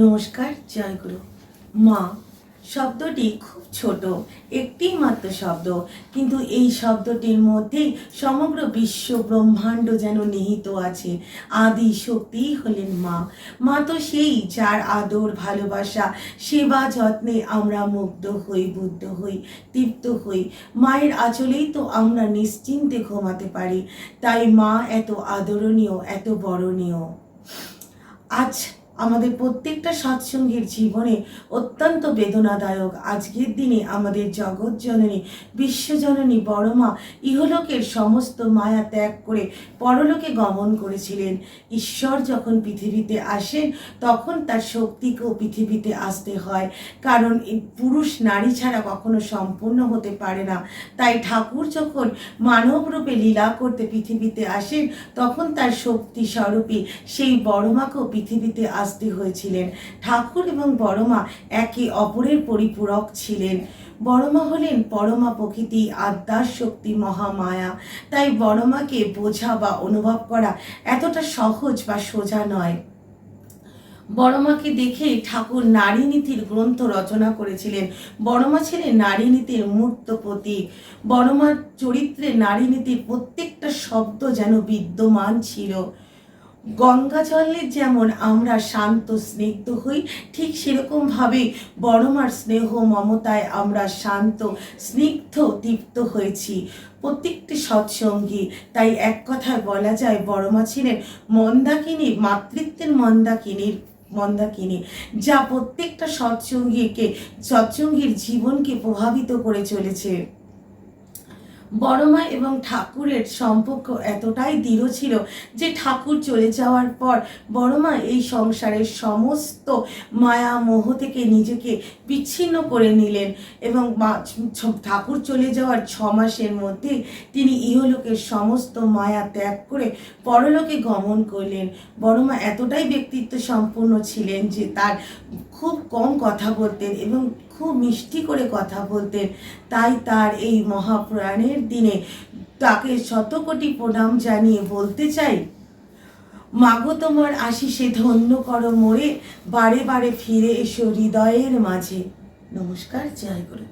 নমস্কার জয়গুরু মা, শব্দটি খুব ছোট একটি মাত্র শব্দ, কিন্তু এই শব্দটির মধ্যেই সমগ্র বিশ্ব ব্রহ্মাণ্ড যেন নিহিত আছে। আদি শক্তিই হলেন মা। মা তো সেই যার আদর, ভালোবাসা, সেবা যত্নে আমরা মুগ্ধ হই, বুদ্ধ হই, তৃপ্ত হই। মায়ের আঁচলেই তো আমরা নিশ্চিন্তে ঘুমাতে পারি। তাই মা এত আদরণীয়, এত বরণীয়। আজ আমাদের প্রত্যেকটা সৎসঙ্গীর জীবনে অত্যন্ত বেদনাদায়ক আজকের দিনে আমাদের জগৎ জননী বিশ্বজননী বড়মা ইহলোকের সমস্ত মায়া ত্যাগ করে পরলোকে গমন করেছিলেন। ঈশ্বর যখন পৃথিবীতে আসেন, তখন তার শক্তিকেও পৃথিবীতে আসতে হয়। কারণ পুরুষ নারী ছাড়া কখনো সম্পূর্ণ হতে পারে না। তাই ঠাকুর যখন মানব রূপে লীলা করতে পৃথিবীতে আসেন, তখন তার শক্তি স্বরূপী সেই বড়মাকেও পৃথিবীতে আসতে হয়েছিলেন। ঠাকুর এবং বড়মা একে অপরের পরিপূরক ছিলেন। বড়মা হলেন পরমা প্রকৃতি, আদ্যার শক্তি, মহামায়া। তাই বড়মাকে বোঝা বা অনুভব করা এতটা সহজ বা সোজা নয়। বড়মাকে দেখে ঠাকুর নারী নীতির গ্রন্থ রচনা করেছিলেন। বড়মা ছিলেন নারী নীতির মূর্ত প্রতীক। বড়মার চরিত্রে নারী নীতির প্রত্যেকটা শব্দ যেন বিদ্যমান ছিল। গঙ্গা জলের যেমন আমরা শান্ত, স্নিগ্ধ হই, ঠিক সেরকমভাবে বড়মার স্নেহ মমতায় আমরা শান্ত, স্নিগ্ধ তৃপ্ত হয়েছি। প্রত্যেকটি সৎসঙ্গী, তাই এক কথায় বলা যায় বড়মা ছিলেন মন্দাকিনী, মাতৃত্বের মন্দাকিনীর, মন্দাকিনী, যা প্রত্যেকটা সৎসঙ্গীকে, সৎসঙ্গীর জীবনকে প্রভাবিত করে চলেছে। বড়মা এবং ঠাকুরের সম্পর্ক এতটাই দৃঢ় ছিল যে ঠাকুর চলে যাওয়ার পর বড়মা এই সংসারের সমস্ত মায়া মোহ থেকে নিজেকে বিচ্ছিন্ন করে নিলেন এবং ঠাকুর চলে যাওয়ার ছ মাসের মধ্যে তিনি ইহলোকের সমস্ত মায়া ত্যাগ করে পরলোকে গমন করলেন। বড়মা এতটাই ব্যক্তিত্ব সম্পূর্ণ ছিলেন যে তার খুব কম কথা বলতেন এবং খুব মিষ্টি করে কথা বলতেন। তাই তার এই মহাপ্রয়াণের দিনে তাকে শতকোটি প্রণাম জানিয়ে বলতে চাই, মাগো তোমার আশিসে ধন্য করো মোরে, বারে বারে ফিরে এসো হৃদয়ের মাঝে। নমস্কার, জয় গুরু।